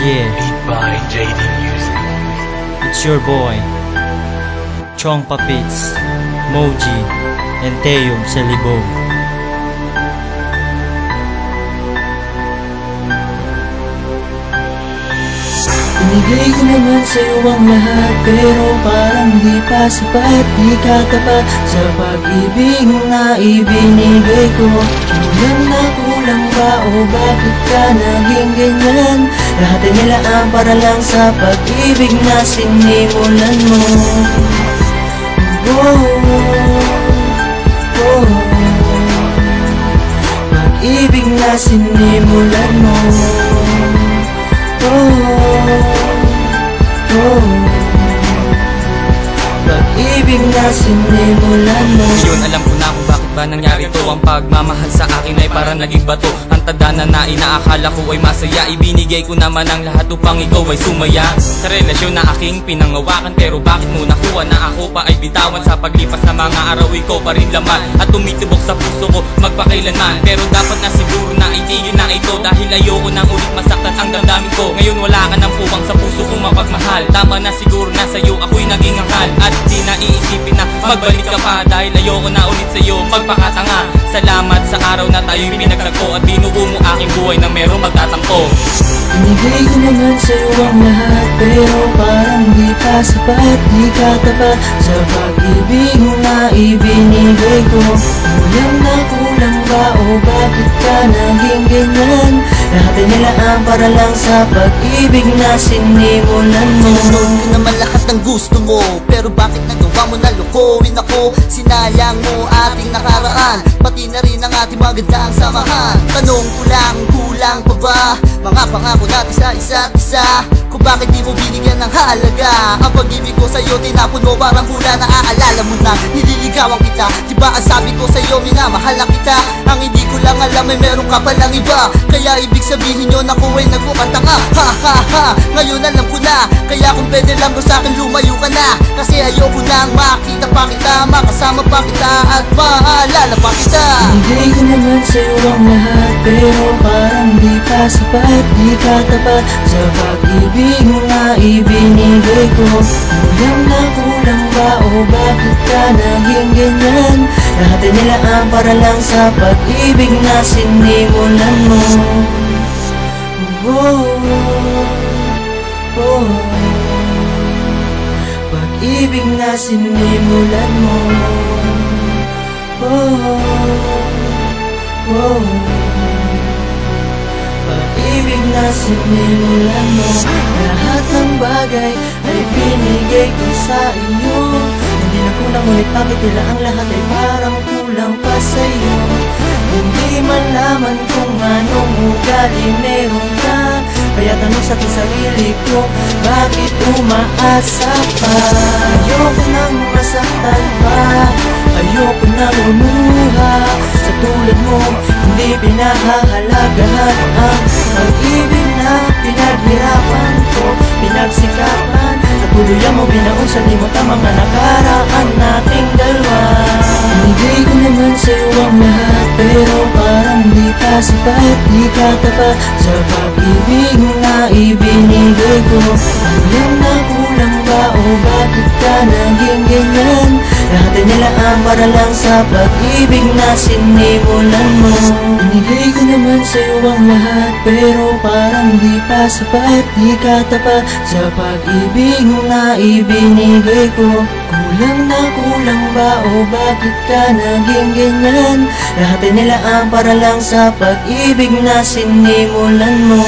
Yeah, Beat by JD Music. it's your boy, Chong Papits, Moji, and Teyong sa libog. Binigay ko naman sa'yo ang lahat Pero parang di pa sapat Di ka tapat sa pag-ibig na ibinigay ko Kulang na kulang ba o bakit ka naging ganyan Nilaan para lang sa pag-ibig na sinimulan mo. Oh, oh, Pag-ibig na sinimulan mo. Oh, oh Pag-ibig na sinimulan mo. Yun alam ko ba nangyari to. Ang pagmamahal sa akin ay parang naging bato. Ang tadhana na inaakala ko ay masaya. Ibinigay ko naman ang lahat upang ikaw ay sumaya. Sa relasyon na aking pinangawakan Pero bakit mo nakuha na ako pa ay bitawan? Sa paglipas ng mga araw ikaw pa rin laman. At tumitibok sa puso ko magpakailanman. Pero dapat na siguro na itigil na ito Dahil ayoko nang ulit masaktan ang damdamin ko. Ngayon wala ka ng puwang sa puso kong mapagmahal. Tama na siguro na sa'yo ako'y naging anghal. At di na na magbalik ka pa Dahil ayoko na ulit sa'yo magpakatanga. Salamat sa araw na tayo'y pinagtagpo At binuo mo aking buhay na merong magtatampo. Binigay ko naman sa'yo ang lahat Pero parang di pa sapat Di ka tapat. Sa pag-ibig na ibinigay ko Kulang na kulang ba o bakit ka naging ganyan Lahat ay nilaan para lang sa pag-ibig na sinimulan mo. Sinunod ko naman lahat ng gusto mo. Pero bakit nagawa mo na lukuin ako Sinayang mo ating nakaraan Pati na rin ang ating magandang samahan. Tanong ko lang, kulang pa ba? Mga pangako natin sa isa't isa. Kung bakit di mo binigyan ng halaga? Ang pag-ibig ko sa'yo tinapon mo parang hula Naaalala mo na. Nililigawan kita Diba ang sabi ko sa'yo minamahal na kita? Ang hindi ko lang alam ay meron ka palang iba. Kaya ibig sabihin yun ako ay nagmukantanga Ha ha ha. Ngayon alam ko na. Kaya kung pwede lang ba sa'kin lumayo ka na. Kasi ayoko nang makita pa kita Makasama pa kita at maalala pa kita Binigay ko naman sa'yo ang lahat Pero parang di pa sapat Di ka tapat. Sa pag-ibig na ibinigay ko. Kulang na kulang ba o bakit ka naging ganyan? Lahat ay nilaan para lang sa pag-ibig na sinimulan mo. Oh, oh, Pag-ibig na sinimulan mo Oh, Pag-ibig na sinimulan mo. Lahat ng bagay ay binigay ko sa iyo. Hindi na kulang ngunit bakit ang lahat ay parang kulang pa sa iyo Hindi man laman kung anong ugali meron ka. Kaya tanong sa aking sarili ko Bakit umaasa pa? Ayoko nang masaktan pa Ayoko nang lumuha. Sa tulad mo Hindi pinahahalagahan Ang pag-ibig na pinaghirapan ko. Pinagsikapan At tuluyan mo binaon sa limot ang mga nakaraan nating dalawa. Binigay ko naman sa'yo ang lahat Pero parang di pa sapat Di ka tapat sa pag-ibig na ibinigay ko Kulang na kulang ba o bakit ka naging Lahat ay nilaan para lang sa pag-ibig na sinimulan mo. Binigay ko naman sa'yo ang lahat Pero parang di pa sapat. Di ka tapat sa pag-ibig na ibinigay ko. Kulang na kulang ba o bakit ka naging ganyan? Lahat ay nilaan para lang sa pag-ibig na sinimulan mo